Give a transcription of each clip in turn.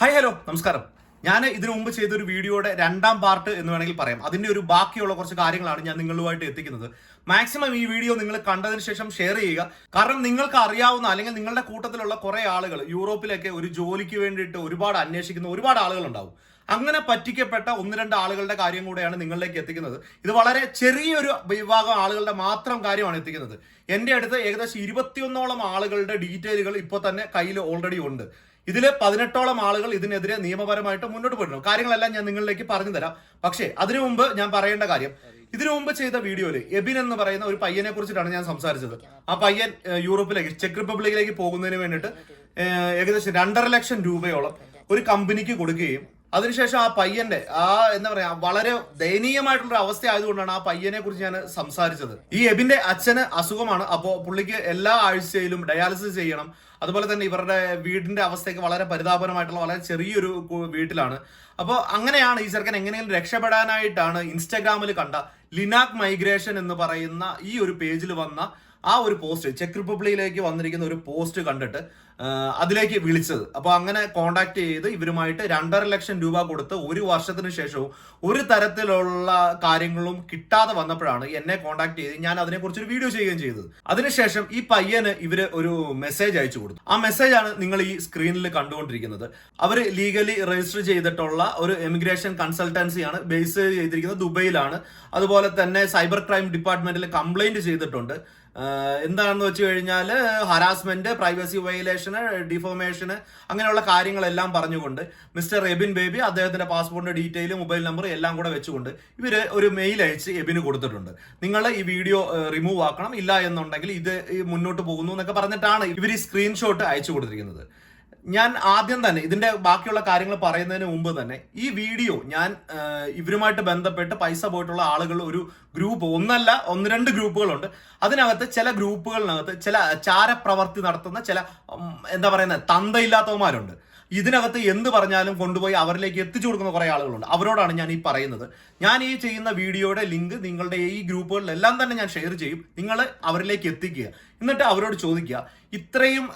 Hi hello. നമസ്കാരം. ഞാൻ ഇതിനു മുമ്പ് ചെയ്തൊരു വീഡിയോയുടെ രണ്ടാം പാർട്ട് എന്ന് വേണമെങ്കിൽ പറയാം. അതിന്റെ ഒരു ബാക്കിയുള്ള കുറച്ച് കാര്യങ്ങളാണ് ഞാൻ നിങ്ങളുമായിട്ട് എത്തിക്കുന്നത്. മാക്സിമം ഈ വീഡിയോ നിങ്ങൾ കണ്ടതിന് ശേഷം ഷെയർ ചെയ്യുക. കാരണം നിങ്ങൾക്ക് അറിയാവുന്ന അല്ലെങ്കിൽ നിങ്ങളുടെ കൂട്ടത്തിലുള്ള കുറേ ആളുകൾ യൂറോപ്പിലൊക്കെ ഒരു ജോലിക്ക് വേണ്ടിയിട്ട് ഒരുപാട് അന്വേഷിക്കുന്ന ഒരുപാട് ആളുകൾ ഉണ്ടാവും അങ്ങനെ പറ്റിക്കപ്പെട്ട ഒന്ന് രണ്ട് ആളുകളുടെ കാര്യം കൂടെയാണ് നിങ്ങളിലേക്ക് എത്തിക്കുന്നത്. ഇത് വളരെ ചെറിയൊരു വിഭാഗം ആളുകളുടെ മാത്രം കാര്യമാണ് എത്തിക്കുന്നത്. എന്റെ അടുത്ത് ഏകദേശം ഇരുപത്തിയൊന്നോളം ആളുകളുടെ ഡീറ്റെയിലുകൾ ഇപ്പോൾ തന്നെ കയ്യിൽ ഓൾറെഡി ഉണ്ട്. ഇതിൽ പതിനെട്ടോളം ആളുകൾ ഇതിനെതിരെ നിയമപരമായിട്ട് മുന്നോട്ട് പോയിട്ടുണ്ട്. കാര്യങ്ങളെല്ലാം ഞാൻ നിങ്ങളിലേക്ക് പറഞ്ഞു തരാം. പക്ഷേ അതിനു മുമ്പ് ഞാൻ പറയേണ്ട കാര്യം ഇതിനു മുമ്പ് ചെയ്ത വീഡിയോയിൽ എബിൻ എന്ന് പറയുന്ന ഒരു പയ്യനെ കുറിച്ചിട്ടാണ് ഞാൻ സംസാരിച്ചത്. ആ പയ്യൻ യൂറോപ്പിലേക്ക് ചെക്ക് റിപ്പബ്ലിക്കിലേക്ക് പോകുന്നതിന് വേണ്ടിയിട്ട് ഏകദേശം രണ്ടര ലക്ഷം രൂപയോളം ഒരു കമ്പനിക്ക് കൊടുക്കുകയും അതിനുശേഷം ആ പയ്യന്റെ ആ എന്താ പറയാ വളരെ ദയനീയമായിട്ടുള്ള അവസ്ഥ ആയതുകൊണ്ടാണ് ആ പയ്യനെ കുറിച്ച് ഞാൻ സംസാരിച്ചത്. ഈ എബിന്റെ അച്ഛന് അസുഖമാണ്. അപ്പോൾ പുള്ളിക്ക് എല്ലാ ആഴ്ചയിലും ഡയാലിസിസ് ചെയ്യണം. അതുപോലെ തന്നെ ഇവരുടെ വീടിന്റെ അവസ്ഥയൊക്കെ വളരെ പരിതാപകരമായിട്ടുള്ള വളരെ ചെറിയൊരു വീട്ടിലാണ്. അപ്പോൾ അങ്ങനെയാണ് ഈ ചെറുക്കൻ എങ്ങനെയും രക്ഷപ്പെടാനായിട്ടാണ് ഇൻസ്റ്റാഗ്രാമിൽ കണ്ട ലിനാക് മൈഗ്രേഷൻ എന്ന് പറയുന്ന ഈ ഒരു പേജിൽ വന്ന ആ ഒരു പോസ്റ്റ് ചെക്ക് റിപ്പബ്ലിക്കിലേക്ക് വന്നിരിക്കുന്ന ഒരു പോസ്റ്റ് കണ്ടിട്ട് അതിലേക്ക് വിളിച്ചത്. അപ്പോൾ അങ്ങനെ കോണ്ടാക്ട് ചെയ്ത് ഇവരുമായിട്ട് രണ്ടര ലക്ഷം രൂപ കൊടുത്ത് ഒരു വർഷത്തിന് ശേഷവും ഒരു തരത്തിലുള്ള കാര്യങ്ങളും കിട്ടാതെ വന്നപ്പോഴാണ് എന്നെ കോണ്ടാക്ട് ചെയ്ത് ഞാൻ അതിനെക്കുറിച്ച് ഒരു വീഡിയോ ചെയ്യുകയും ചെയ്തത്. അതിനുശേഷം ഈ പയ്യന് ഇവർ ഒരു മെസ്സേജ് അയച്ചു കൊടുത്തു. ആ മെസ്സേജ് ആണ് നിങ്ങൾ ഈ സ്ക്രീനിൽ കണ്ടുകൊണ്ടിരിക്കുന്നത്. അവർ ലീഗലി രജിസ്റ്റർ ചെയ്തിട്ടുള്ള ഒരു എമിഗ്രേഷൻ കൺസൾട്ടൻസിയാണ് ബേസ് ചെയ്തിരിക്കുന്നത് ദുബൈയിലാണ്. അതുപോലെ തന്നെ സൈബർ ക്രൈം ഡിപ്പാർട്ട്മെന്റിൽ കംപ്ലൈന്റ് ചെയ്തിട്ടുണ്ട്. എന്താണെന്ന് വെച്ച് കഴിഞ്ഞാൽ ഹറാസ്മെന്റ് പ്രൈവസി വയലേഷന് ഡിഫോമേഷന് അങ്ങനെയുള്ള കാര്യങ്ങളെല്ലാം പറഞ്ഞുകൊണ്ട് മിസ്റ്റർ എബിൻ ബേബി അദ്ദേഹത്തിന്റെ പാസ്പോർട്ടിന്റെ ഡീറ്റെയിൽ മൊബൈൽ നമ്പർ എല്ലാം കൂടെ വെച്ചുകൊണ്ട് ഇവർ ഒരു മെയിൽ അയച്ച് എബിന് കൊടുത്തിട്ടുണ്ട്. നിങ്ങൾ ഈ വീഡിയോ റിമൂവ് ആക്കണം. ഇല്ല എന്നുണ്ടെങ്കിൽ ഇത് മുന്നോട്ട് പോകുന്നു എന്നൊക്കെ പറഞ്ഞിട്ടാണ് ഇവർ ഈ സ്ക്രീൻഷോട്ട് അയച്ചു കൊടുത്തിരിക്കുന്നത്. ഞാൻ ആദ്യം തന്നെ ഇതിന്റെ ബാക്കിയുള്ള കാര്യങ്ങൾ പറയുന്നതിന് മുമ്പ് തന്നെ ഈ വീഡിയോ ഞാൻ ഇവരുമായിട്ട് ബന്ധപ്പെട്ട് പൈസ പോയിട്ടുള്ള ആളുകൾ ഒരു ഗ്രൂപ്പ് ഒന്നല്ല ഒന്ന് രണ്ട് ഗ്രൂപ്പുകളുണ്ട്. അതിനകത്ത് ചില ഗ്രൂപ്പുകളിനകത്ത് ചില ചാരപ്രവർത്തി നടത്തുന്ന ചില എന്താ പറയുന്നത് തന്തയില്ലാത്തവന്മാരുണ്ട്. ഇതിനകത്ത് എന്ത് പറഞ്ഞാലും കൊണ്ടുപോയി അവരിലേക്ക് എത്തിച്ചു കൊടുക്കുന്ന കുറേ ആളുകളുണ്ട്. അവരോടാണ് ഞാൻ ഈ പറയുന്നത്. ഞാൻ ഈ ചെയ്യുന്ന വീഡിയോയുടെ ലിങ്ക് നിങ്ങളുടെ ഈ ഗ്രൂപ്പുകളിലെല്ലാം തന്നെ ഞാൻ ഷെയർ ചെയ്യും. നിങ്ങൾ അവരിലേക്ക് എത്തിക്കുക. എന്നിട്ട് അവരോട് ചോദിക്കുക ഇത്രയും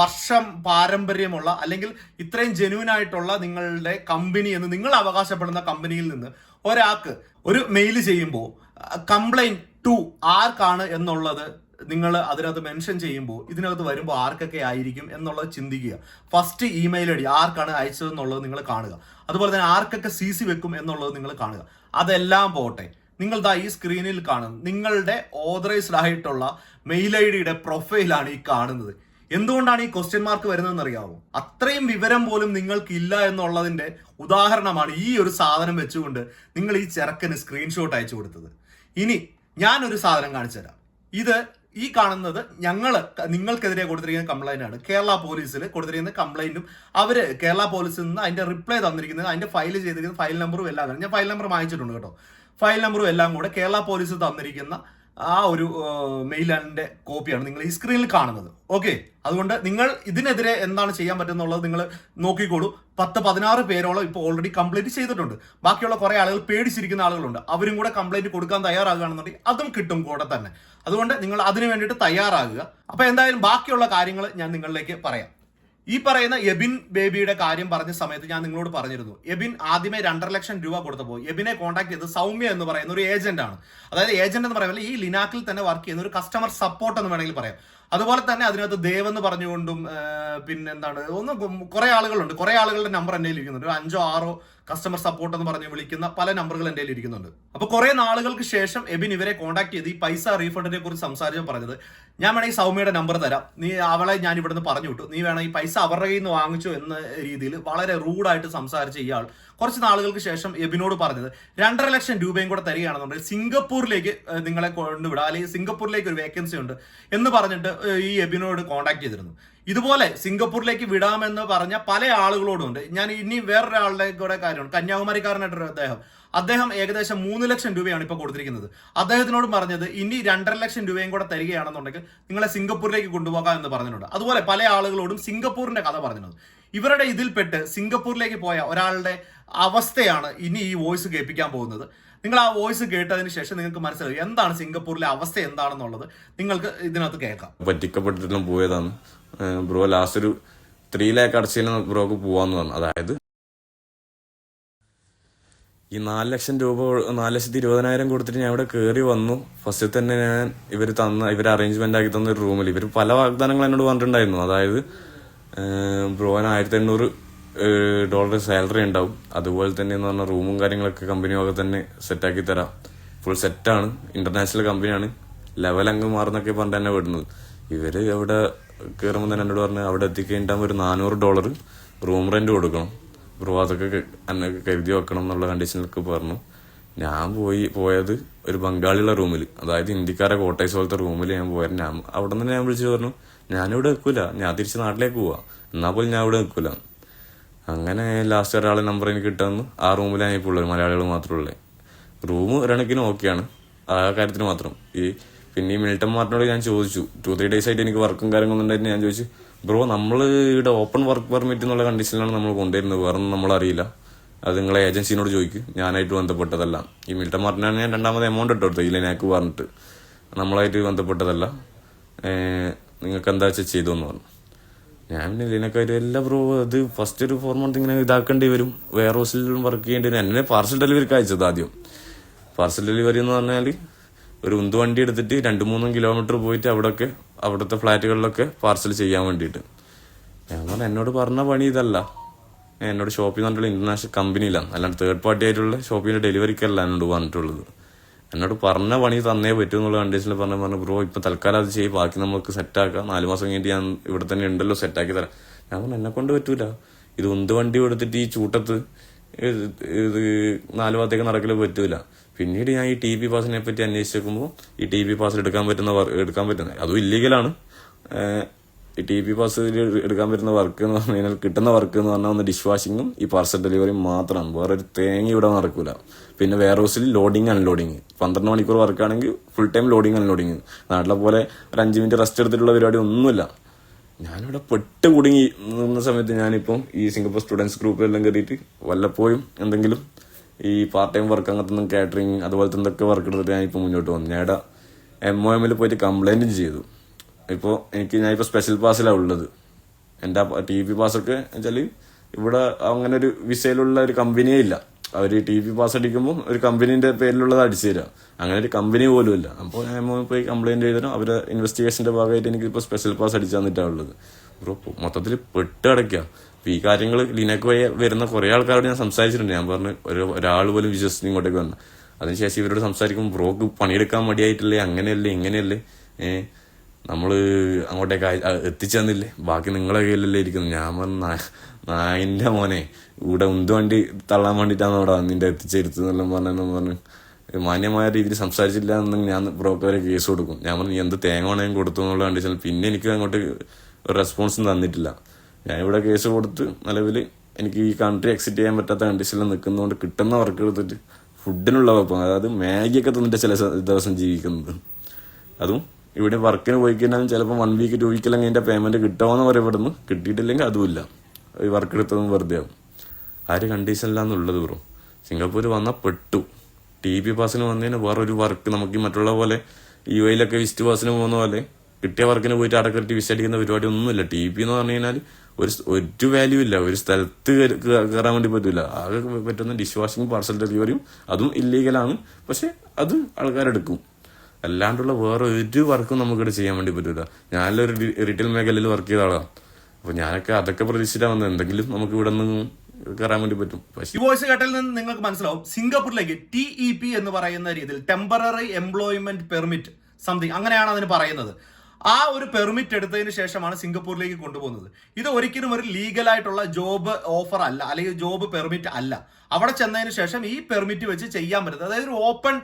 വർഷം പാരമ്പര്യമുള്ള അല്ലെങ്കിൽ ഇത്രയും ജെന്യൂൻ ആയിട്ടുള്ള നിങ്ങളുടെ കമ്പനി എന്ന് നിങ്ങൾ അവകാശപ്പെടുന്ന കമ്പനിയിൽ നിന്ന് ഒരാൾക്ക് ഒരു മെയിൽ ചെയ്യുമ്പോൾ കംപ്ലൈന്റ് ടു ആർക്കാണ് എന്നുള്ളത് നിങ്ങൾ അതിനകത്ത് മെൻഷൻ ചെയ്യുമ്പോൾ ഇതിനകത്ത് വരുമ്പോൾ ആർക്കൊക്കെ ആയിരിക്കും എന്നുള്ളത് ചിന്തിക്കുക. ഫസ്റ്റ് ഇമെയിൽ ഐ ആർക്കാണ് അയച്ചത് എന്നുള്ളത് നിങ്ങൾ കാണുക. അതുപോലെ തന്നെ ആർക്കൊക്കെ സി സി വെക്കും എന്നുള്ളത് നിങ്ങൾ കാണുക. അതെല്ലാം പോട്ടെ. നിങ്ങൾ ദാ ഈ സ്ക്രീനിൽ കാണുന്നത് നിങ്ങളുടെ ഓതറൈസ്ഡ് ആയിട്ടുള്ള മെയിൽ ഐ ഡിയുടെ പ്രൊഫൈലാണ് ഈ കാണുന്നത്. എന്തുകൊണ്ടാണ് ഈ ക്വസ്റ്റ്യൻ മാർക്ക് വരുന്നതെന്ന് അറിയാമോ അത്രയും വിവരം പോലും നിങ്ങൾക്ക് ഇല്ല എന്നുള്ളതിന്റെ ഉദാഹരണമാണ് ഈ ഒരു സാധനം വെച്ചുകൊണ്ട് നിങ്ങൾ ഈ ചെറുക്കന് സ്ക്രീൻഷോട്ട് അയച്ചു കൊടുത്തത്. ഇനി ഞാനൊരു സാധനം കാണിച്ചു തരാം. ഇത് ഈ കാണുന്നത് ഞങ്ങൾ നിങ്ങൾക്കെതിരെ കൊടുത്തിരിക്കുന്ന കംപ്ലൈന്റ് ആണ്. കേരള പോലീസിൽ കൊടുത്തിരിക്കുന്ന കംപ്ലൈന്റും അവർ കേരള പോലീസിൽ നിന്ന് അതിന്റെ റിപ്ലൈ തന്നിരിക്കുന്നത് അതിന്റെ ഫയൽ ചെയ്തിരിക്കുന്ന ഫയൽ നമ്പറും എല്ലാം ഞാൻ ഫയൽ നമ്പർ വാങ്ങിച്ചിട്ടുണ്ട് കേട്ടോ. ഫയൽ നമ്പറും എല്ലാം കൂടെ കേരള പോലീസ് തന്നിരിക്കുന്ന ആ ഒരു മെയിലിന്റെ കോപ്പിയാണ് നിങ്ങൾ ഈ സ്ക്രീനിൽ കാണുന്നത്. ഓക്കെ? അതുകൊണ്ട് നിങ്ങൾ ഇതിനെതിരെ എന്താണ് ചെയ്യാൻ പറ്റുന്നുള്ളത് നിങ്ങൾ നോക്കിക്കോളൂ. പത്ത് പതിനാറ് പേരോളം ഇപ്പോൾ ഓൾറെഡി കംപ്ലൈന്റ് ചെയ്തിട്ടുണ്ട്. ബാക്കിയുള്ള കുറേ ആളുകൾ പേടിച്ചിരിക്കുന്ന ആളുകളുണ്ട്. അവരും കൂടെ കംപ്ലൈന്റ് കൊടുക്കാൻ തയ്യാറാകുകയാണെന്നുണ്ടെങ്കിൽ അതും കിട്ടും കൂടെ തന്നെ. അതുകൊണ്ട് നിങ്ങൾ അതിന് വേണ്ടിയിട്ട് തയ്യാറാകുക. അപ്പോൾ എന്തായാലും ബാക്കിയുള്ള കാര്യങ്ങൾ ഞാൻ നിങ്ങളിലേക്ക് പറയാം. ഈ പറയുന്ന എബിൻ ബേബിയുടെ കാര്യം പറഞ്ഞ സമയത്ത് ഞാൻ നിങ്ങളോട് പറഞ്ഞിരുന്നു. എബിൻ ആദ്യമേ രണ്ടര ലക്ഷം രൂപ കൊടുത്തപ്പോൾ എബിനെ കോൺടാക്ട് ചെയ്ത് സൗമ്യ എന്ന് പറയുന്ന ഒരു ഏജന്റ് ആണ്. അതായത് ഏജന്റ് എന്ന് പറയുമ്പോൾ ഈ ലിനാക്കിൽ തന്നെ വർക്ക് ചെയ്യുന്ന ഒരു കസ്റ്റമർ സപ്പോർട്ട് എന്ന് വേണമെങ്കിൽ പറയാം. അതുപോലെ തന്നെ അതിനകത്ത് ദേവ് എന്ന് പറഞ്ഞുകൊണ്ടും പിന്നെന്താണ് ഒന്ന് കുറെ ആളുകളുണ്ട്. കുറെ ആളുകളുടെ നമ്പർ എന്റെ ഇരിക്കുന്നുണ്ട് ഒരു അഞ്ചോ ആറോ കസ്റ്റമർ സപ്പോർട്ട് എന്ന് പറഞ്ഞ് വിളിക്കുന്ന പല നമ്പറുകൾ എന്റെ ഇരിക്കുന്നുണ്ട് അപ്പൊ കുറെ നാളുകൾക്ക് ശേഷം എബിൻ ഇവരെ കോൺടാക്ട് ചെയ്ത് ഈ പൈസ റീഫണ്ടിനെ കുറിച്ച് സംസാരിച്ചു പറഞ്ഞത്. ഞാൻ വേണമെങ്കിൽ സൗമ്യയുടെ നമ്പർ തരാം. നീ അവളെ ഞാൻ ഇവിടുന്ന് പറഞ്ഞു വിട്ടു. നീ വേണമെങ്കിൽ പൈസ അവരുടെ കയ്യിൽ നിന്ന് വാങ്ങിച്ചു എന്ന രീതിയിൽ വളരെ റൂഡായിട്ട് സംസാരിച്ച ഇയാൾ കുറച്ച് നാളുകൾക്ക് ശേഷം എബിനോട് പറഞ്ഞത് രണ്ടര ലക്ഷം രൂപയും കൂടെ തരികയാണെന്നുണ്ടെങ്കിൽ സിംഗപ്പൂരിലേക്ക് നിങ്ങളെ കൊണ്ടുവിടാം അല്ലെങ്കിൽ സിംഗപ്പൂരിലേക്ക് ഒരു വേക്കൻസി ഉണ്ട് എന്ന് പറഞ്ഞിട്ട് ഈ എബിനോട് കോൺടാക്ട് ചെയ്തിരുന്നു. ഇതുപോലെ സിംഗപ്പൂരിലേക്ക് വിടാമെന്ന് പറഞ്ഞ പല ആളുകളോടും ഉണ്ട്. ഞാൻ ഇനി വേറൊരാളുടെ കൂടെ കാര്യമാണ്. കന്യാകുമാരിക്കാരനായിട്ടൊരു അദ്ദേഹം. അദ്ദേഹം ഏകദേശം മൂന്ന് ലക്ഷം രൂപയാണ് ഇപ്പോൾ കൊടുത്തിരിക്കുന്നത്. അദ്ദേഹത്തിനോട് പറഞ്ഞത് ഇനി രണ്ടര ലക്ഷം രൂപയും കൂടെ തരികയാണെന്നുണ്ടെങ്കിൽ നിങ്ങളെ സിംഗപ്പൂരിലേക്ക് കൊണ്ടുപോകാം എന്ന് പറഞ്ഞിട്ടുണ്ട്. അതുപോലെ പല ആളുകളോടും സിംഗപ്പൂരിന്റെ കഥ പറഞ്ഞിട്ടുണ്ട്. ഇവരുടെ ഇതിൽപ്പെട്ട് സിംഗപ്പൂരിലേക്ക് പോയ ഒരാളുടെ അവസ്ഥയാണ് ഇനി ഈ വോയിസ് കേൾപ്പിക്കാൻ പോകുന്നത്. നിങ്ങൾ ആ വോയിസ് കേട്ടതിന് ശേഷം നിങ്ങൾക്ക് മനസ്സിലാവും എന്താണ് സിംഗപ്പൂരിലെ അവസ്ഥ എന്താണെന്നുള്ളത്. നിങ്ങൾക്ക് ഇതിനകത്ത് കേൾക്കാം. പറ്റിക്കപ്പെട്ടിട്ടും പോയതാണ്. ബ്രോ ലാസ്റ്റ് ഒരു ത്രീ ലാക്ക് അടച്ചതിന് ബ്രോക്ക് പോവാന്ന് പറഞ്ഞു അതായത് ഈ നാല് ലക്ഷം രൂപ നാല് ലക്ഷത്തി ഇരുപതിനായിരം കൊടുത്തിട്ട് ഞാൻ ഇവിടെ കയറി വന്നു. ഫസ്റ്റ് തന്നെ ഞാൻ ഇവർ തന്ന ഇവർ അറേഞ്ച്മെന്റ് ആക്കി തന്ന ഒരു റൂമിൽ ഇവർ പല വാഗ്ദാനങ്ങൾ എന്നോട് പറഞ്ഞിട്ടുണ്ടായിരുന്നു. അതായത് ബ്രോൻ ആയിരത്തി എണ്ണൂറ് ഡോളർ സാലറി ഉണ്ടാവും. അതുപോലെ തന്നെ എന്ന് പറഞ്ഞാൽ റൂമും കാര്യങ്ങളൊക്കെ കമ്പനിയൊക്കെ തന്നെ സെറ്റാക്കി തരാം. ഫുൾ സെറ്റാണ് ഇന്റർനാഷണൽ കമ്പനിയാണ് ലെവൽ അങ്ങ് മാറുന്നൊക്കെ പറഞ്ഞ് തന്നെ വിടുന്നത്. ഇവർ എവിടെ കയറുമ്പോൾ തന്നെ എന്നോട് പറഞ്ഞു അവിടെ എത്തിക്കഴിഞ്ഞാൽ ഒരു നാനൂറ് ഡോളർ റൂം റെന്റ് കൊടുക്കണം. അപ്പോൾ അതൊക്കെ കരുതി വെക്കണം എന്നുള്ള കണ്ടീഷനിലൊക്കെ പറഞ്ഞു. ഞാൻ പോയി പോയത് ഒരു ബംഗാളിയുള്ള റൂമിൽ അതായത് ഇന്ത്യക്കാരെ കോട്ടേഴ്സ് പോലത്തെ റൂമിൽ ഞാൻ പോയത് ഞാൻ അവിടെ നിന്ന് ഞാൻ വിളിച്ചു പറഞ്ഞു ഞാനിവിടെ നിൽക്കൂല. ഞാൻ തിരിച്ച് നാട്ടിലേക്ക് പോവാ. എന്നാ പോലും ഞാൻ ഇവിടെ നിൽക്കൂല. അങ്ങനെ ലാസ്റ്റ് ഒരാളെ നമ്പർ എനിക്ക് കിട്ടുന്നു. ആ റൂമിലാണ് ഇപ്പോൾ ഉള്ളത് മലയാളികൾ മാത്രമേ ഉള്ളൂ. റൂം ഒരണക്കിന് ഓക്കെയാണ് ആ കാര്യത്തിന് മാത്രം. ഈ പിന്നെ ഈ മിൽട്ടൺ മാർട്ടിനോട് ഞാൻ ചോദിച്ചു. ടു ത്രീ ഡേയ്സ് ആയിട്ട് എനിക്ക് വർക്കും കാര്യങ്ങളൊന്നും ഉണ്ടായിരുന്നു ഞാൻ ചോദിച്ചു ബ്രോ നമ്മൾ ഇവിടെ ഓപ്പൺ വർക്ക് പെർമിറ്റ് എന്നുള്ള കണ്ടീഷനിലാണ് നമ്മൾ കൊണ്ടുവരുന്നത്. വേറെ നമ്മളറിയില്ല. അത് നിങ്ങളെ ഏജൻസിനോട് ചോദിക്കും. ഞാനായിട്ട് ബന്ധപ്പെട്ടതല്ല. ഈ മിൽട്ടൺ മാർട്ടിനാണ് ഞാൻ രണ്ടാമത് എമൗണ്ട് ഇട്ട് കൊടുത്തത് ഇലനാക്ക് പറഞ്ഞിട്ട്. നമ്മളായിട്ട് ബന്ധപ്പെട്ടതല്ല. നിങ്ങൾക്ക് എന്താ വെച്ചാൽ ചെയ്തു എന്ന് പറഞ്ഞു. ഞാൻ പിന്നെ ഇതിനെക്കാര്യം എല്ലാ ബ്രോ അത് ഫസ്റ്റ് ഒരു ഫോർ മന്ത് ഇങ്ങനെ ഇതാക്കേണ്ടി വരും. വെയർ ഹൗസിലും വർക്ക് ചെയ്യേണ്ടി വരും. എന്നെ പാർസൽ ഡെലിവറി അയച്ചത് ആദ്യം. പാർസൽ ഡെലിവറി എന്ന് പറഞ്ഞാൽ ഒരു ഉന്ത് വണ്ടി എടുത്തിട്ട് രണ്ട് മൂന്നും കിലോമീറ്റർ പോയിട്ട് അവിടെയൊക്കെ അവിടുത്തെ ഫ്ലാറ്റുകളിലൊക്കെ പാർസൽ ചെയ്യാൻ വേണ്ടിയിട്ട്. ഞാൻ പറഞ്ഞു എന്നോട് പറഞ്ഞ പണി ഇതല്ല. എന്നോട് ഷോപ്പിൽ നിന്നുള്ള ഇന്റർനാഷണൽ കമ്പനിയിലാണ് അല്ലാണ്ട് തേർഡ് പാർട്ടി ആയിട്ടുള്ള ഷോപ്പിന്റെ ഡെലിവറിക്കല്ല എന്നോട് പറഞ്ഞിട്ടുള്ളത്. എന്നോട് പറഞ്ഞ പണി തന്നേ പറ്റൂ എന്നുള്ള കണ്ടീഷനിൽ പറഞ്ഞ പറഞ്ഞു ബ്രോ ഇപ്പൊ തൽക്കാലം അത് ചെയ്യും ബാക്കി നമുക്ക് സെറ്റാക്കാം നാല് മാസം കഴിഞ്ഞിട്ട് ഞാൻ ഇവിടെ തന്നെ ഉണ്ടല്ലോ സെറ്റാക്കി തരാം. ഞാൻ പറഞ്ഞു എന്നെ കൊണ്ട് പറ്റൂല. ഇത് ഉന്ത് വണ്ടി കൊടുത്തിട്ട് ഈ ചൂട്ടത്ത് ഇത് നാലു ഭാഗത്തേക്ക് നടക്കൽ പറ്റൂല. പിന്നീട് ഞാൻ ഈ ടി പി പാസിനെ പറ്റി അന്വേഷിച്ച് ഈ ടി പി പാസിൽ എടുക്കാൻ പറ്റുന്ന എടുക്കാൻ പറ്റുന്ന അതും ഇല്ലീഗലാണ് ടി പി പാസിൽ എടുക്കാൻ പറ്റുന്ന വർക്ക് എന്ന് പറഞ്ഞു കഴിഞ്ഞാൽ കിട്ടുന്ന വർക്ക് എന്ന് പറഞ്ഞാൽ ഒന്ന് ഡിഷ് വാഷിങ്ങും ഈ പാർസൽ ഡെലിവറിയും മാത്രമാണ്. വേറെ ഒരു തേങ്ങ ഇവിടെ നടക്കൂല. പിന്നെ വെയർ ഹൗസിൽ ലോഡിങ് അൺലോഡിങ് പന്ത്രണ്ട് മണിക്കൂർ വർക്കാണെങ്കിൽ ഫുൾ ടൈം ലോഡിങ് അൺലോഡിങ് നാട്ടിലെ പോലെ ഒരു അഞ്ച് മിനിറ്റ് റെസ്റ്റ് എടുത്തിട്ടുള്ള പരിപാടി ഒന്നുമില്ല. ഞാനിവിടെ പെട്ട് കുടുങ്ങി നിന്ന സമയത്ത് ഞാനിപ്പം ഈ സിംഗപ്പൂർ സ്റ്റുഡൻസ് ഗ്രൂപ്പിലെല്ലാം കയറിയിട്ട് വല്ലപ്പോഴും എന്തെങ്കിലും ഈ പാർട്ട് ടൈം വർക്ക് അങ്ങനത്തെ കാറ്ററിങ് അതുപോലത്തെ എന്തൊക്കെ വർക്ക് എടുത്തിട്ട് ഞാനിപ്പോൾ മുന്നോട്ട് വന്നു. ഞാൻ എം ഒ എമ്മിൽ പോയിട്ട് കംപ്ലൈന്റും ചെയ്തു. ഇപ്പോൾ എനിക്ക് ഇപ്പൊ സ്പെഷ്യൽ പാസിലാണ് ഉള്ളത്. എന്റെ ടി വി പാസ്സൊക്കെ വെച്ചാൽ ഇവിടെ അങ്ങനെ ഒരു വിസയിലുള്ള ഒരു കമ്പനിയേ ഇല്ല. അവർ ടി വി പാസ് അടിക്കുമ്പോൾ ഒരു കമ്പനീന്റെ പേരിലുള്ളത് അടിച്ചു തരാം. അങ്ങനെ ഒരു കമ്പനി പോലും ഇല്ല. അപ്പോൾ ഞാൻ പോയി കംപ്ലൈന്റ് ചെയ്തിട്ടും അവരെ ഇൻവെസ്റ്റിഗേഷന്റെ ഭാഗമായിട്ട് എനിക്ക് ഇപ്പൊ സ്പെഷ്യൽ പാസ് അടിച്ചു തന്നിട്ടാണ് ഉള്ളത്. ബ്രോ മൊത്തത്തിൽ പെട്ട് അടയ്ക്കുക അപ്പൊ ഈ കാര്യങ്ങൾ ലിനക്ക് വഴി വരുന്ന കുറെ ആൾക്കാരോട് ഞാൻ സംസാരിച്ചിട്ടുണ്ട്. ഞാൻ പറഞ്ഞു ഒരു ഒരാൾ പോലും വിശ്വസിച്ച് ഇങ്ങോട്ടേക്ക് വന്നു. അതിനുശേഷം ഇവരോട് സംസാരിക്കുമ്പോൾ ബ്രോക്ക് പണിയെടുക്കാൻ മടിയായിട്ടില്ലേ? അങ്ങനെയല്ലേ? ഇങ്ങനെയല്ലേ? ഏഹ് നമ്മൾ അങ്ങോട്ടേക്ക് എത്തിച്ചു തന്നില്ലേ? ബാക്കി നിങ്ങളെ കയ്യിലല്ലേ ഇരിക്കുന്നു ഞാൻ പറഞ്ഞ നായന്റെ മോനെ. ഇവിടെ ഉന്ത് വണ്ടി തള്ളാൻ വേണ്ടിയിട്ടാണ് അവിടെ നിന്റെ എത്തിച്ചെടുത്തെന്നെല്ലാം പറഞ്ഞു പറഞ്ഞു മാന്യമായ രീതിയിൽ സംസാരിച്ചില്ല എന്നെങ്കിൽ ഞാൻ ബ്രോക്കറെ കേസ് കൊടുക്കും. ഞാൻ പറഞ്ഞു എന്ത് തേങ്ങ ഉണയും കൊടുത്തു എന്നുള്ള കണ്ടീഷൻ പിന്നെ എനിക്ക് അങ്ങോട്ട് ഒരു റെസ്പോൺസും തന്നിട്ടില്ല. ഞാൻ ഇവിടെ കേസ് കൊടുത്ത് നിലവിൽ എനിക്ക് ഈ കൺട്രി എക്സിറ്റ് ചെയ്യാൻ പറ്റാത്ത കണ്ടീഷനിൽ നിൽക്കുന്നതുകൊണ്ട് കിട്ടുന്ന വർക്ക് എടുത്തിട്ട് ഫുഡിനുള്ള കുഴപ്പം അതായത് മാഗിയൊക്കെ തിന്നിട്ട് ചില ദിവസം ജീവിക്കുന്നത്. അതും ഇവിടെ വർക്കിന് പോയി കഴിഞ്ഞാലും ചിലപ്പോൾ വൺ വീക്ക് ടു വീക്കിലെങ്കിൽ അതിന്റെ പേയ്മെന്റ് കിട്ടുമെന്ന് പറയപ്പെടുന്നു കിട്ടിയിട്ടില്ലെങ്കിൽ അതുമില്ല. ഈ വർക്ക് എടുത്തതും വെറുതെ ആവും. ആ ഒരു കണ്ടീഷനിലാന്നുള്ളത് ബ്രോ സിംഗപ്പൂർ വന്നാൽ പെട്ടു. ടി പി പാസിന് വന്നതിന് വേറൊരു വർക്ക് നമുക്ക് മറ്റുള്ള പോലെ യു എയിലൊക്കെ വിസിറ്റ് പാസിന് പോകുന്ന പോലെ കിട്ടിയ വർക്കിന് പോയിട്ട് അവിടെ കയറ്റി വിസിറ്റ് അടിക്കുന്ന പരിപാടി ഒന്നുമില്ല. ടി പി എന്ന് പറഞ്ഞു കഴിഞ്ഞാൽ ഒരു ഒരു വാല്യൂ ഇല്ല. ഒരു സ്ഥലത്ത് കയറി- കയറാൻ വേണ്ടി പറ്റില്ല ആകെ പറ്റുന്ന ഡിഷ് വാഷിംഗ് പാർസൽ ഡെലിവറിയും അതും ഇല്ലീഗലാണ് പക്ഷെ അത് ആൾക്കാരെടുക്കും. അല്ലാണ്ടുള്ള വേറെ ഒരു വർക്കും നമുക്കിവിടെ ചെയ്യാൻ വേണ്ടി പറ്റൂല. ഞാനൊരു റീറ്റെയിൽ മേഖലയിൽ വർക്ക് ചെയ്ത ആളാണ് അപ്പൊ ഞാനൊക്കെ അതൊക്കെ പ്രതീക്ഷിച്ചിട്ടാ വന്നത് എന്തെങ്കിലും നമുക്ക് ഇവിടെ നിന്ന് കയറാൻ വേണ്ടി പറ്റും. ഈ വോയിസ് കേട്ടതിൽ നിന്ന് നിങ്ങൾക്ക് മനസ്സിലാവും. സിംഗപ്പൂരിലേക്ക് ടി ഇ പി എന്ന് പറയുന്ന രീതിയിൽ ടെമ്പററി എംപ്ലോയ്മെന്റ് പെർമിറ്റ് സംതിങ് അങ്ങനെയാണ് അതിന് പറയുന്നത്. ആ ഒരു പെർമിറ്റ് എടുത്തതിന് ശേഷമാണ് സിംഗപ്പൂരിലേക്ക് കൊണ്ടുപോകുന്നത്. ഇത് ഒരിക്കലും ഒരു ലീഗലായിട്ടുള്ള ജോബ് ഓഫർ അല്ല അല്ലെങ്കിൽ ജോബ് പെർമിറ്റ് അല്ല. അവിടെ ചെന്നതിന് ശേഷം ഈ പെർമിറ്റ് വെച്ച് ചെയ്യാൻ പറ്റുന്നത് അതായത് ഒരു ഓപ്പൺ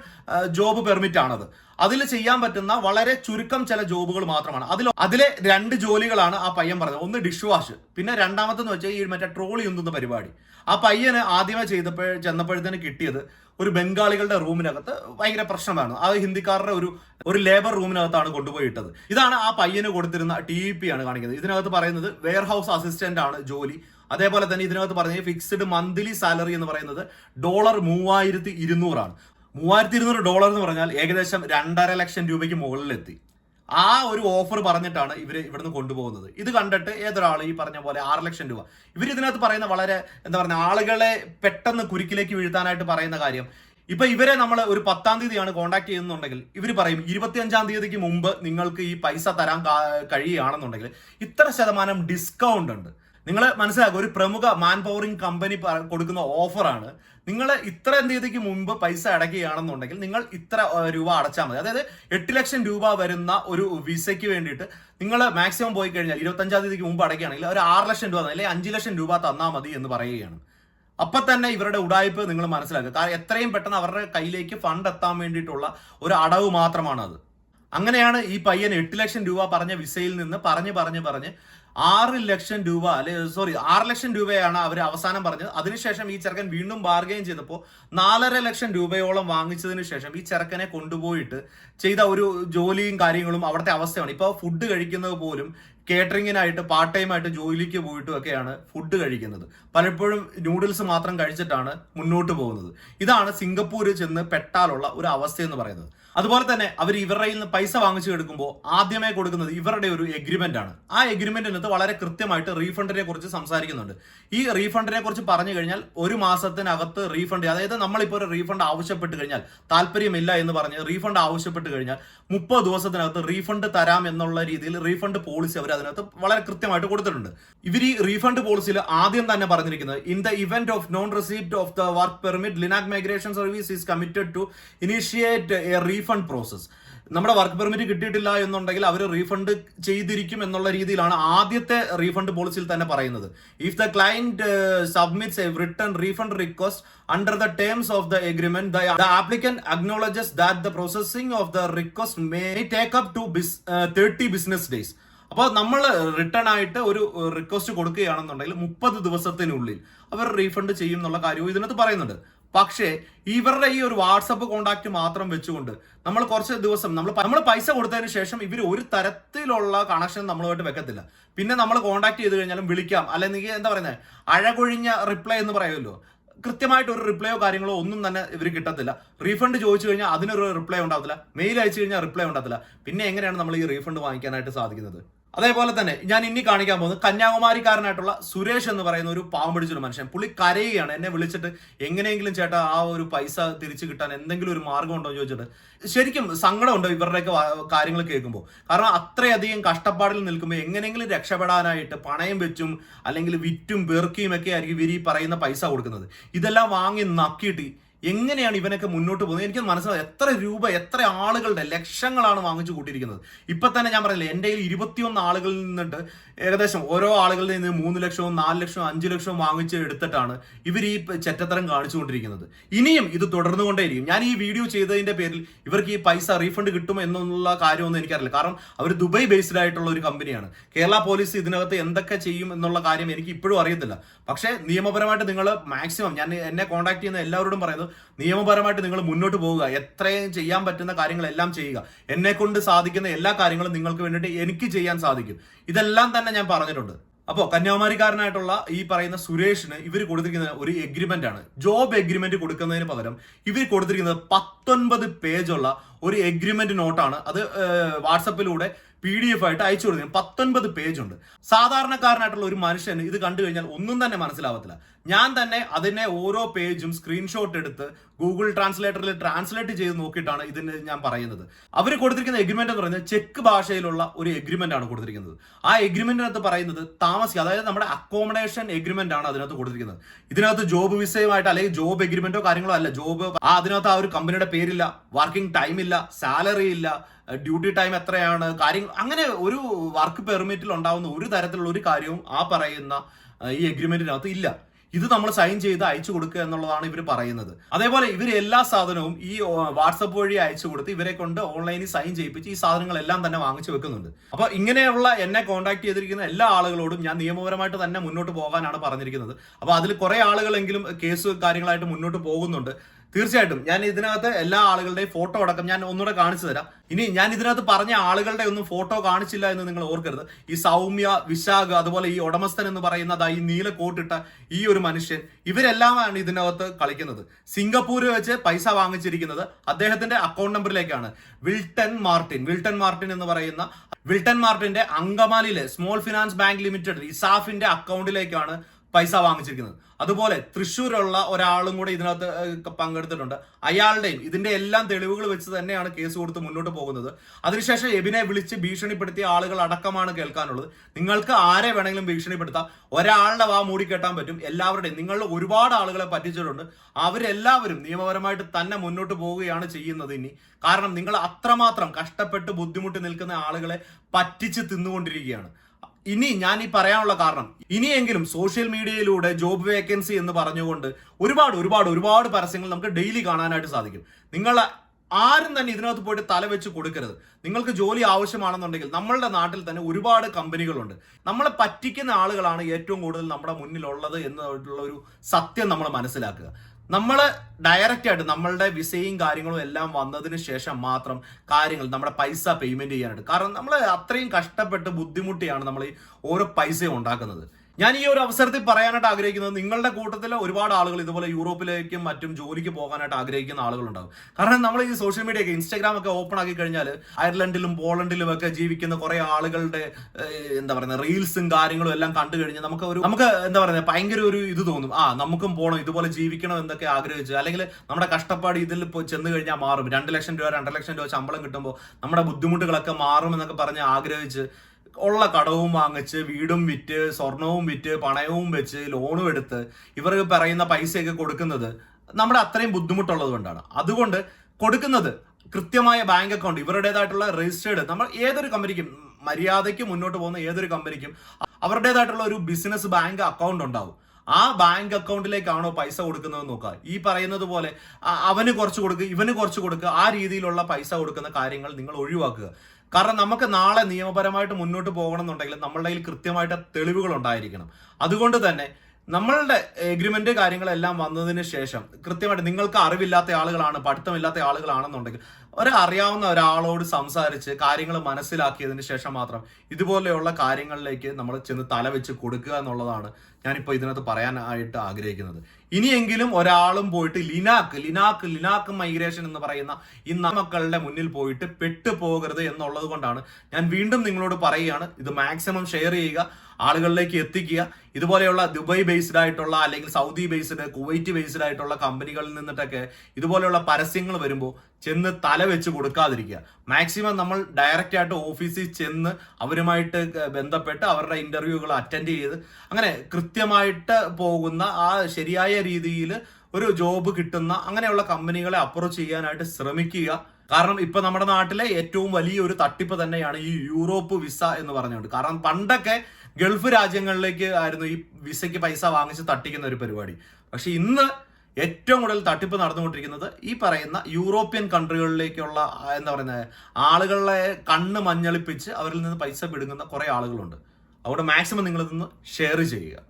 ജോബ് പെർമിറ്റ് ആണത്. അതിൽ ചെയ്യാൻ പറ്റുന്ന വളരെ ചുരുക്കം ചില ജോബുകൾ മാത്രമാണ്. അതിൽ അതിലെ രണ്ട് ജോലികളാണ് ആ പയ്യൻ പറഞ്ഞത്. ഒന്ന് ഡിഷ് വാഷ് പിന്നെ രണ്ടാമത്തെന്ന് വെച്ചാൽ ഈ മറ്റേ ട്രോളി ഉന്തുന്ന പരിപാടി. ആ പയ്യന് ആദ്യമേ ചെയ്തപ്പോൾ ചെന്നപ്പോഴത്തേന് കിട്ടിയത് ഒരു ബംഗാളികളുടെ റൂമിനകത്ത് ഭയങ്കര പ്രശ്നമാണ്. ആ ഹിന്ദിക്കാരുടെ ഒരു ഒരു ലേബർ റൂമിനകത്താണ് കൊണ്ടുപോയി ഇട്ടത് ഇതാണ് ആ പയ്യന് കൊടുത്തിരുന്ന ടി പി ആണ് കാണിക്കുന്നത്. ഇതിനകത്ത് പറയുന്നത് വെയർ ഹൗസ് അസിസ്റ്റന്റ് ആണ് ജോലി. അതേപോലെ തന്നെ ഇതിനകത്ത് പറഞ്ഞ ഫിക്സ്ഡ് മന്ത്ലി സാലറി എന്ന് പറയുന്നത് ഡോളർ മൂവായിരത്തി ഇരുന്നൂറാണ്. മൂവായിരത്തി ഇരുന്നൂറ് ഡോളർ എന്ന് പറഞ്ഞാൽ ഏകദേശം രണ്ടര ലക്ഷം രൂപയ്ക്ക് മുകളിലെത്തി. ആ ഒരു ഓഫർ പറഞ്ഞിട്ടാണ് ഇവർ ഇവിടുന്ന് കൊണ്ടുപോകുന്നത്. ഇത് കണ്ടിട്ട് ഏതൊരാൾ ഈ പറഞ്ഞ പോലെ ആറ് ലക്ഷം രൂപ. ഇവർ ഇതിനകത്ത് പറയുന്ന വളരെ എന്താ പറയുക ആളുകളെ പെട്ടെന്ന് കുരുക്കിലേക്ക് വീഴ്ത്താനായിട്ട് പറയുന്ന കാര്യം. ഇപ്പൊ ഇവരെ നമ്മൾ ഒരു പത്താം തീയതിയാണ് കോൺടാക്ട് ചെയ്യുന്നുണ്ടെങ്കിൽ ഇവർ പറയും ഇരുപത്തിയഞ്ചാം തീയതിക്ക് മുമ്പ് നിങ്ങൾക്ക് ഈ പൈസ തരാൻ കഴിയുകയാണെന്നുണ്ടെങ്കിൽ ഇത്ര ശതമാനം ഡിസ്കൗണ്ട് ഉണ്ട്. നിങ്ങൾ മനസ്സിലാക്കുക ഒരു പ്രമുഖ മാൻ പവറിംഗ് കമ്പനി കൊടുക്കുന്ന ഓഫറാണ് നിങ്ങൾ ഇത്ര തീയതിക്ക് മുമ്പ് പൈസ അടയ്ക്കുകയാണെന്നുണ്ടെങ്കിൽ നിങ്ങൾ ഇത്ര രൂപ അടച്ചാൽ മതി. അതായത് എട്ട് ലക്ഷം രൂപ വരുന്ന ഒരു വിസയ്ക്ക് വേണ്ടിയിട്ട് നിങ്ങൾ മാക്സിമം പോയി കഴിഞ്ഞാൽ ഇരുപത്തഞ്ചാം തീയതിക്ക് മുമ്പ് അടയ്ക്കുകയാണെങ്കിൽ ഒരു ആറ് ലക്ഷം രൂപ അല്ലെങ്കിൽ അഞ്ച് ലക്ഷം രൂപ തന്നാൽ മതി എന്ന് പറയുകയാണ്. അപ്പൊ തന്നെ ഇവരുടെ ഉടായ്പ് നിങ്ങൾ മനസ്സിലാക്കുക. കാരണം എത്രയും പെട്ടെന്ന് അവരുടെ കയ്യിലേക്ക് ഫണ്ട് എത്താൻ വേണ്ടിയിട്ടുള്ള ഒരു അടവ് മാത്രമാണ് അത് അങ്ങനെയാണ് ഈ പയ്യൻ എട്ട് ലക്ഷം രൂപ പറഞ്ഞ വിസയിൽ നിന്ന് പറഞ്ഞ് പറഞ്ഞ് പറഞ്ഞ് ആറ് ലക്ഷം രൂപ അല്ലെ സോറി ആറ് ലക്ഷം രൂപയാണ് അവർ അവസാനം പറഞ്ഞത്. അതിനുശേഷം ഈ ചെറുക്കൻ വീണ്ടും ബാർഗെയിൻ ചെയ്തപ്പോൾ നാലര ലക്ഷം രൂപയോളം വാങ്ങിച്ചതിന് ശേഷം ഈ ചെറുക്കനെ കൊണ്ടുപോയിട്ട് ചെയ്ത ഒരു ജോലിയും കാര്യങ്ങളും അവിടുത്തെ അവസ്ഥയാണ്. ഇപ്പോൾ ഫുഡ് കഴിക്കുന്നത് പോലും കേറ്ററിങ്ങിനായിട്ട് പാർട്ട് ടൈം ആയിട്ട് ജോലിക്ക് പോയിട്ടും ഒക്കെയാണ് ഫുഡ് കഴിക്കുന്നത്. പലപ്പോഴും നൂഡിൽസ് മാത്രം കഴിച്ചിട്ടാണ് മുന്നോട്ട് പോകുന്നത്. ഇതാണ് സിംഗപ്പൂരിൽ ചെന്ന് പെട്ടാലുള്ള ഒരു അവസ്ഥ എന്ന് പറയുന്നത്. അതുപോലെ തന്നെ അവർ ഇവരുടെ നിന്ന് പൈസ വാങ്ങിച്ചു എടുക്കുമ്പോൾ ആദ്യമേ കൊടുക്കുന്നത് ഇവരുടെ ഒരു എഗ്രിമെന്റ് ആണ്. ആ എഗ്രിമെന്റിനകത്ത് വളരെ കൃത്യമായിട്ട് റീഫണ്ടിനെ കുറിച്ച് സംസാരിക്കുന്നുണ്ട്. ഈ റീഫണ്ടിനെ കുറിച്ച് പറഞ്ഞു കഴിഞ്ഞാൽ ഒരു മാസത്തിനകത്ത് റീഫണ്ട് അതായത് നമ്മളിപ്പോൾ ഒരു റീഫണ്ട് ആവശ്യപ്പെട്ട് കഴിഞ്ഞാൽ താല്പര്യമില്ല എന്ന് പറഞ്ഞ് റീഫണ്ട് ആവശ്യപ്പെട്ട് കഴിഞ്ഞാൽ മുപ്പത് ദിവസത്തിനകത്ത് റീഫണ്ട് തരാം എന്നുള്ള രീതിയിൽ റീഫണ്ട് പോളിസി അവർ അതിനകത്ത് വളരെ കൃത്യമായിട്ട് കൊടുത്തിട്ടുണ്ട്. ഇവർ ഈ റീഫണ്ട് പോളിസിയിൽ ആദ്യം തന്നെ പറഞ്ഞിരിക്കുന്നത് in the event of non receipt of the work permit Linac migration service is committed to initiate a refund process നമ്മുടെ വർക്ക് പെർമിറ്റ് കിട്ടിയിട്ടില്ല എന്നുണ്ടെങ്കിൽ അവർ റീഫണ്ട് ചെയ്തിരിക്കും എന്നുള്ള രീതിയിലാണ് ആദ്യത്തെ റീഫണ്ട് പോളിസിയിൽ തന്നെ പറയുന്നത്. If the client submits a return refund request under the terms of the agreement the applicant acknowledges that the processing of the request may take up to thirty business days അപ്പോൾ നമ്മൾ return ആയിട്ട് ഒരു request കൊടുക്കുകയാണെന്നുണ്ടെങ്കിൽ മുപ്പത് ദിവസത്തിനുള്ളിൽ അവർ refund ചെയ്യും എന്നുള്ള കാര്യവും ഇതിനകത്ത് പറയുന്നുണ്ട്. പക്ഷേ ഇവരുടെ ഈ ഒരു വാട്സപ്പ് കോണ്ടാക്ട് മാത്രം വെച്ചുകൊണ്ട് നമ്മൾ കുറച്ച് ദിവസം നമ്മൾ നമ്മൾ പൈസ കൊടുത്തതിന് ശേഷം ഇവർ ഒരു തരത്തിലുള്ള കണക്ഷൻ നമ്മളുമായിട്ട് വെക്കത്തില്ല. പിന്നെ നമ്മൾ കോണ്ടാക്ട് ചെയ്ത് കഴിഞ്ഞാലും വിളിക്കാം. അല്ലെങ്കിൽ എന്താ പറയുന്നത് അഴകൊഴിഞ്ഞ റിപ്ലൈ എന്ന് പറയുമല്ലോ. കൃത്യമായിട്ട് ഒരു റിപ്ലൈയോ കാര്യങ്ങളോ ഒന്നും തന്നെ ഇവർ കിട്ടത്തില്ല. റീഫണ്ട് ചോദിച്ചു കഴിഞ്ഞാൽ അതിനൊരു റിപ്ലൈ ഉണ്ടാകത്തില്ല മെയിൽ അയച്ചു കഴിഞ്ഞാൽ റിപ്ലൈ ഉണ്ടാകത്തില്ല പിന്നെ എങ്ങനെയാണ് നമ്മൾ ഈ റീഫണ്ട് വാങ്ങിക്കാനായിട്ട് സാധിക്കുന്നത്? അതേപോലെ തന്നെ ഞാൻ ഇനി കാണിക്കാൻ പോകുന്നത് കന്യാകുമാരിക്കാരനായിട്ടുള്ള സുരേഷ് എന്ന് പറയുന്ന ഒരു പാവം പിടിച്ചൊരു മനുഷ്യൻ. പുള്ളി കരയുകയാണ്. എന്നെ വിളിച്ചിട്ട് എങ്ങനെയെങ്കിലും ചേട്ടാ ആ ഒരു പൈസ തിരിച്ചു കിട്ടാൻ എന്തെങ്കിലും ഒരു മാർഗം ഉണ്ടോ എന്ന് ചോദിച്ചിട്ട് ശരിക്കും സങ്കടമുണ്ടോ ഇവരുടെയൊക്കെ കാര്യങ്ങൾ കേൾക്കുമ്പോൾ. കാരണം അത്രയധികം കഷ്ടപ്പാടിൽ നിൽക്കുമ്പോൾ എങ്ങനെയെങ്കിലും രക്ഷപ്പെടാനായിട്ട് പണയം വെച്ചും അല്ലെങ്കിൽ വിറ്റും പെറുക്കിയും ഒക്കെ ആയിരിക്കും ഇവർ ഈ പറയുന്ന പൈസ കൊടുക്കുന്നത്. ഇതെല്ലാം വാങ്ങി നക്കിയിട്ട് എങ്ങനെയാണ് ഇവനൊക്കെ മുന്നോട്ട് പോകുന്നത്? എനിക്ക് മനസ്സിലായി. എത്ര രൂപ എത്ര ആളുകളുടെ ലക്ഷങ്ങളാണ് വാങ്ങിച്ചു കൂട്ടിയിരിക്കുന്നത്. ഇപ്പൊ തന്നെ ഞാൻ പറഞ്ഞില്ലേ എന്റെ കയ്യിൽ ഇരുപത്തിയൊന്ന് ആളുകളിൽ നിന്നിട്ട് ഏകദേശം ഓരോ ആളുകളിൽ നിന്ന് മൂന്ന് ലക്ഷവും നാല് ലക്ഷവും അഞ്ച് ലക്ഷവും വാങ്ങിച്ച് എടുത്തിട്ടാണ് ഇവർ ഈ ചെറ്റത്തരം കാണിച്ചുകൊണ്ടിരിക്കുന്നത് ഇനിയും ഇത് തുടർന്നുകൊണ്ടേയിരിക്കും. ഞാൻ ഈ വീഡിയോ ചെയ്തതിന്റെ പേരിൽ ഇവർക്ക് ഈ പൈസ റീഫണ്ട് കിട്ടും എന്നുള്ള കാര്യമൊന്നും എനിക്കറിയില്ല. കാരണം അവർ ദുബായ് ബേസ്ഡ് ആയിട്ടുള്ള ഒരു കമ്പനിയാണ്. കേരള പോലീസ് ഇതിനകത്ത് എന്തൊക്കെ ചെയ്യും എന്നുള്ള കാര്യം എനിക്ക് ഇപ്പോഴും അറിയത്തില്ല. പക്ഷേ നിയമപരമായിട്ട് നിങ്ങൾ മാക്സിമം ഞാൻ എന്നെ കോൺടാക്ട് ചെയ്യുന്ന എല്ലാവരോടും പറയുന്നത് നിയമപരമായിട്ട് നിങ്ങൾ മുന്നോട്ട് പോവുക. എത്രയും ചെയ്യാൻ പറ്റുന്ന കാര്യങ്ങളെല്ലാം ചെയ്യുക. എന്നെ കൊണ്ട് സാധിക്കുന്ന എല്ലാ കാര്യങ്ങളും നിങ്ങൾക്ക് വേണ്ടിയിട്ട് എനിക്ക് ചെയ്യാൻ സാധിക്കും. ഇതെല്ലാം തന്നെ ഞാൻ പറഞ്ഞിട്ടുണ്ട്. അപ്പോൾ കന്യാകുമാരിക്കാരനായിട്ടുള്ള ഈ പറയുന്ന സുരേഷിന് ഇവർ കൊടുത്തിരിക്കുന്ന ഒരു എഗ്രിമെന്റ് ആണ്. ജോബ് എഗ്രിമെന്റ് കൊടുക്കുന്നതിന് പകരം ഇവർ കൊടുത്തിരിക്കുന്നത് പത്തൊൻപത് പേജുള്ള ഒരു എഗ്രിമെന്റ് നോട്ടാണ് അത് വാട്സപ്പിലൂടെ പി ഡി എഫ് ആയിട്ട് അയച്ചു കൊടുക്കുന്നത് പത്തൊൻപത് പേജ് ഉണ്ട്. സാധാരണക്കാരനായിട്ടുള്ള ഒരു മനുഷ്യന് ഇത് കണ്ടു കഴിഞ്ഞാൽ ഒന്നും തന്നെ മനസ്സിലാവത്തില്ല. ഞാൻ തന്നെ അതിനെ ഓരോ പേജും സ്ക്രീൻഷോട്ട് എടുത്ത് ഗൂഗിൾ ട്രാൻസ്ലേറ്ററിൽ ട്രാൻസ്ലേറ്റ് ചെയ്ത് നോക്കിയിട്ടാണ് ഇതിന് ഞാൻ പറയുന്നത്. അവർ കൊടുത്തിരിക്കുന്ന എഗ്രിമെന്റ് എന്ന് പറയുന്നത് ചെക്ക് ഭാഷയിലുള്ള ഒരു എഗ്രിമെന്റ് ആണ് കൊടുത്തിരിക്കുന്നത്. ആ എഗ്രിമെന്റിനകത്ത് പറയുന്നത് താമസിക്കുക. അതായത് നമ്മുടെ അക്കോമഡേഷൻ എഗ്രിമെന്റ് ആണ് അതിനകത്ത് കൊടുത്തിരിക്കുന്നത്. ഇതിനകത്ത് ജോബ് വിസയുമായിട്ട് അല്ലെങ്കിൽ ജോബ് എഗ്രിമെന്റോ കാര്യങ്ങളോ അല്ല. ജോബ് അതിനകത്ത് ആ ഒരു കമ്പനിയുടെ പേരില്ല. വർക്കിംഗ് ടൈം ഇല്ല. സാലറി ഇല്ല. ഡ്യൂട്ടി ടൈം എത്രയാണ്? കാര്യങ്ങൾ അങ്ങനെ ഒരു വർക്ക് പെർമിറ്റിൽ ഉണ്ടാവുന്ന ഒരു തരത്തിലുള്ള ഒരു കാര്യവും ആ പറയുന്ന ഈ എഗ്രിമെന്റിനകത്ത് ഇല്ല. ഇത് നമ്മൾ സൈൻ ചെയ്ത് അയച്ചു കൊടുക്കുക എന്നുള്ളതാണ് ഇവർ പറയുന്നത്. അതേപോലെ ഇവർ എല്ലാ സാധനവും ഈ വാട്സപ്പ് വഴി അയച്ചു കൊടുത്ത് ഇവരെ കൊണ്ട് ഓൺലൈനിൽ സൈൻ ചെയ്യിപ്പിച്ച് ഈ സാധനങ്ങളെല്ലാം തന്നെ വാങ്ങിച്ചു വെക്കുന്നുണ്ട്. അപ്പൊ ഇങ്ങനെയുള്ള എന്നെ കോൺടാക്ട് ചെയ്തിരിക്കുന്ന എല്ലാ ആളുകളോടും ഞാൻ നിയമപരമായിട്ട് തന്നെ മുന്നോട്ട് പോകാനാണ് പറഞ്ഞിരിക്കുന്നത്. അപ്പൊ അതിൽ കുറെ ആളുകളെങ്കിലും കേസ് കാര്യങ്ങളായിട്ട് മുന്നോട്ട് പോകുന്നുണ്ട്. തീർച്ചയായിട്ടും. ഞാൻ ഇതിനകത്ത് എല്ലാ ആളുകളുടെയും ഫോട്ടോ അടക്കം ഞാൻ ഒന്നുകൂടെ കാണിച്ചു തരാം. ഇനി ഞാൻ ഇതിനകത്ത് പറഞ്ഞ ആളുകളുടെ ഒന്നും ഫോട്ടോ കാണിച്ചില്ല എന്ന് നിങ്ങൾ ഓർക്കരുത്. ഈ സൗമ്യ വിശാഖ് അതുപോലെ ഈ ഉടമസ്ഥൻ എന്ന് പറയുന്നത് ഈ നീല കോട്ടിട്ട ഈ ഒരു മനുഷ്യൻ ഇവരെല്ലാമാണ് ഇതിനകത്ത് കളിക്കുന്നത്. സിംഗപ്പൂരിൽ വെച്ച് പൈസ വാങ്ങിച്ചിരിക്കുന്നത് അദ്ദേഹത്തിന്റെ അക്കൗണ്ട് നമ്പറിലേക്കാണ് വിൽട്ടൺ മാർട്ടിൻ. വിൽട്ടൺ മാർട്ടിൻ എന്ന് പറയുന്ന വിൽട്ടൺ മാർട്ടിന്റെ അങ്കമാലിയിലെ സ്മോൾ ഫിനാൻസ് ബാങ്ക് ലിമിറ്റഡ് ഇസാഫിന്റെ അക്കൗണ്ടിലേക്കാണ് പൈസ വാങ്ങിച്ചിരിക്കുന്നത്. അതുപോലെ തൃശ്ശൂരുള്ള ഒരാളും കൂടെ ഇതിനകത്ത് പങ്കെടുത്തിട്ടുണ്ട്. അയാളുടെയും ഇതിന്റെ എല്ലാം തെളിവുകൾ വെച്ച് തന്നെയാണ് കേസ് കൊടുത്ത് മുന്നോട്ട് പോകുന്നത്. അതിനുശേഷം എബിനെ വിളിച്ച് ഭീഷണിപ്പെടുത്തിയ ആളുകൾ അടക്കമാണ് കേൾക്കാനുള്ളത്. നിങ്ങൾക്ക് ആരെ വേണമെങ്കിലും ഭീഷണിപ്പെടുത്താം. ഒരാളുടെ വാ മൂടിക്കെട്ടാൻ പറ്റും. എല്ലാവരുടെയും. നിങ്ങൾ ഒരുപാട് ആളുകളെ പറ്റിച്ചിട്ടുണ്ട്. അവരെല്ലാവരും നിയമപരമായിട്ട് തന്നെ മുന്നോട്ട് പോവുകയാണ് ചെയ്യുന്നത് ഇനി. കാരണം നിങ്ങൾ അത്രമാത്രം കഷ്ടപ്പെട്ട് ബുദ്ധിമുട്ടി നിൽക്കുന്ന ആളുകളെ പറ്റിച്ച് തിന്നുകൊണ്ടിരിക്കുകയാണ്. ഇനി ഞാൻ ഈ പറയാനുള്ള കാരണം ഇനിയെങ്കിലും സോഷ്യൽ മീഡിയയിലൂടെ ജോബ് വേക്കൻസി എന്ന് പറഞ്ഞുകൊണ്ട് ഒരുപാട് ഒരുപാട് ഒരുപാട് പരസ്യങ്ങൾ നമുക്ക് ഡെയിലി കാണാനായിട്ട് സാധിക്കും. നിങ്ങൾ ആരും തന്നെ ഇതിനകത്ത് പോയിട്ട് തല വെച്ച് കൊടുക്കരുത്. നിങ്ങൾക്ക് ജോലി ആവശ്യമാണെന്നുണ്ടെങ്കിൽ നമ്മളുടെ നാട്ടിൽ തന്നെ ഒരുപാട് കമ്പനികളുണ്ട്. നമ്മളെ പറ്റിക്കുന്ന ആളുകളാണ് ഏറ്റവും കൂടുതൽ നമ്മുടെ മുന്നിലുള്ളത് എന്നുള്ള ഒരു സത്യം നമ്മൾ മനസ്സിലാക്കുക. നമ്മൾ ഡയറക്റ്റ് ആയിട്ട് നമ്മളുടെ വിസയും കാര്യങ്ങളും എല്ലാം വന്നതിന് ശേഷം മാത്രം കാര്യങ്ങൾ നമ്മുടെ പൈസ പേയ്മെന്റ് ചെയ്യാനായിട്ട്. കാരണം നമ്മൾ അത്രയും കഷ്ടപ്പെട്ട് ബുദ്ധിമുട്ടിയാണ് നമ്മൾ ഈ ഓരോ പൈസയും ഉണ്ടാക്കുന്നത്. ഞാൻ ഈ ഒരു അവസരത്തിൽ പറയാനായിട്ട് ആഗ്രഹിക്കുന്നത് നിങ്ങളുടെ കൂട്ടത്തിൽ ഒരുപാട് ആളുകൾ ഇതുപോലെ യൂറോപ്പിലേക്കും മറ്റും ജോലിക്ക് പോകാനായിട്ട് ആഗ്രഹിക്കുന്ന ആളുകളുണ്ടാവും. കാരണം നമ്മൾ ഈ സോഷ്യൽ മീഡിയ ഒക്കെ ഇൻസ്റ്റാഗ്രാം ഒക്കെ ഓപ്പൺ ആക്കി കഴിഞ്ഞാൽ അയർലൻഡിലും പോളണ്ടിലും ഒക്കെ ജീവിക്കുന്ന കുറെ ആളുകളുടെ എന്താ പറയുക റീൽസും കാര്യങ്ങളും എല്ലാം കണ്ടു കഴിഞ്ഞാൽ നമുക്ക് ഒരു നമുക്ക് എന്താ പറയുക ഭയങ്കര ഒരു ഇത് തോന്നും. ആ നമുക്കും പോകണം ഇതുപോലെ ജീവിക്കണം എന്നൊക്കെ ആഗ്രഹിച്ച്. അല്ലെങ്കിൽ നമ്മുടെ കഷ്ടപ്പാട് ഇതിൽ ചെന്ന് കഴിഞ്ഞാൽ മാറും. രണ്ട് ലക്ഷം രൂപ രണ്ടര ലക്ഷം രൂപ ശമ്പളം കിട്ടുമ്പോൾ നമ്മുടെ ബുദ്ധിമുട്ടുകളൊക്കെ മാറും എന്നൊക്കെ പറഞ്ഞ് ആഗ്രഹിച്ച് ഉള്ള കടവും വാങ്ങിച്ച് വീടും വിറ്റ് സ്വർണവും വിറ്റ് പണയവും വെച്ച് ലോണും എടുത്ത് ഇവർ പറയുന്ന പൈസയൊക്കെ കൊടുക്കുന്നത് നമ്മുടെ അത്രയും ബുദ്ധിമുട്ടുള്ളത് കൊണ്ടാണ്. അതുകൊണ്ട് കൊടുക്കുന്നത് കൃത്യമായ ബാങ്ക് അക്കൗണ്ട് ഇവരുടേതായിട്ടുള്ള രജിസ്റ്റേർഡ് നമ്മൾ ഏതൊരു കമ്പനിക്കും മര്യാദയ്ക്ക് മുന്നോട്ട് പോകുന്ന ഏതൊരു കമ്പനിക്കും അവരുടേതായിട്ടുള്ള ഒരു ബിസിനസ് ബാങ്ക് അക്കൗണ്ട് ഉണ്ടാവും. ആ ബാങ്ക് അക്കൗണ്ടിലേക്കാണോ പൈസ കൊടുക്കുന്നത് നോക്കുക. ഈ പറയുന്നത് പോലെ അവന് കുറച്ച് കൊടുക്കുക ഇവന് കുറച്ച് കൊടുക്കുക ആ രീതിയിലുള്ള പൈസ കൊടുക്കുന്ന കാര്യങ്ങൾ നിങ്ങൾ ഒഴിവാക്കുക. കാരണം നമുക്ക് നാളെ നിയമപരമായിട്ട് മുന്നോട്ട് പോകണം എന്നുണ്ടെങ്കിൽ നമ്മളുടെ കയ്യിൽ കൃത്യമായിട്ട് തെളിവുകൾ ഉണ്ടായിരിക്കണം. അതുകൊണ്ട് തന്നെ നമ്മളുടെ എഗ്രിമെന്റ് കാര്യങ്ങളെല്ലാം വന്നതിന് ശേഷം കൃത്യമായിട്ട് നിങ്ങൾക്ക് അറിവില്ലാത്ത ആളുകളാണ് പഠിത്തമില്ലാത്ത ആളുകളാണെന്നുണ്ടെങ്കിൽ ഒരറിയാവുന്ന ഒരാളോട് സംസാരിച്ച് കാര്യങ്ങൾ മനസ്സിലാക്കിയതിന് ശേഷം മാത്രം ഇതുപോലെയുള്ള കാര്യങ്ങളിലേക്ക് നമ്മൾ ചെന്ന് തല വെച്ച് കൊടുക്കുക എന്നുള്ളതാണ് ഞാനിപ്പോൾ ഇതിനകത്ത് പറയാനായിട്ട് ആഗ്രഹിക്കുന്നത്. ഇനിയെങ്കിലും ഒരാളും പോയിട്ട് ലിനാക്ക് ലിനാക്ക് ലിനാക്ക് മൈഗ്രേഷൻ എന്ന് പറയുന്ന ഈ മക്കളുടെ മുന്നിൽ പോയിട്ട് പെട്ടു പോകരുത് എന്നുള്ളത് കൊണ്ടാണ് ഞാൻ വീണ്ടും നിങ്ങളോട് പറയുകയാണ്. ഇത് മാക്സിമം ഷെയർ ചെയ്യുക. ആളുകളിലേക്ക് എത്തിക്കുക. ഇതുപോലെയുള്ള ദുബായ് ബേസ്ഡ് ആയിട്ടുള്ള അല്ലെങ്കിൽ സൗദി ബേസ്ഡ് കുവൈറ്റ് ബേസ്ഡ് ആയിട്ടുള്ള കമ്പനികളിൽ നിന്നിട്ടൊക്കെ ഇതുപോലെയുള്ള പരസ്യങ്ങൾ വരുമ്പോൾ ചെന്ന് തല വെച്ച് കൊടുക്കാതിരിക്കുക. മാക്സിമം നമ്മൾ ഡയറക്റ്റ് ആയിട്ട് ഓഫീസിൽ ചെന്ന് അവരുമായിട്ട് ബന്ധപ്പെട്ട് അവരുടെ ഇന്റർവ്യൂകൾ അറ്റൻഡ് ചെയ്ത് അങ്ങനെ കൃത്യമായിട്ട് പോകുന്ന ആ ശരിയായ രീതിയിൽ ഒരു ജോബ് കിട്ടുന്ന അങ്ങനെയുള്ള കമ്പനികളെ അപ്രോച്ച് ചെയ്യാനായിട്ട് ശ്രമിക്കുക. കാരണം ഇപ്പൊ നമ്മുടെ നാട്ടിലെ ഏറ്റവും വലിയ ഒരു തട്ടിപ്പ് തന്നെയാണ് ഈ യൂറോപ്പ് വിസ എന്ന് പറഞ്ഞുകൊണ്ട്. കാരണം പണ്ടൊക്കെ ഗൾഫ് രാജ്യങ്ങളിലേക്ക് ആയിരുന്നു ഈ വിസയ്ക്ക് പൈസ വാങ്ങിച്ച് തട്ടിക്കുന്ന ഒരു പരിപാടി. പക്ഷെ ഇന്ന് ഏറ്റവും കൂടുതൽ തട്ടിപ്പ് നടന്നുകൊണ്ടിരിക്കുന്നത് ഈ പറയുന്ന യൂറോപ്യൻ കൺട്രികളിലേക്കുള്ള എന്താ പറയുന്നത് ആളുകളെ കണ്ണ് മഞ്ഞളിപ്പിച്ച് അവരിൽ നിന്ന് പൈസ പിടുങ്ങുന്ന കുറേ ആളുകളുണ്ട്. അതുകൊണ്ട് മാക്സിമം നിങ്ങൾ ഇതൊന്ന് ഷെയർ ചെയ്യുക.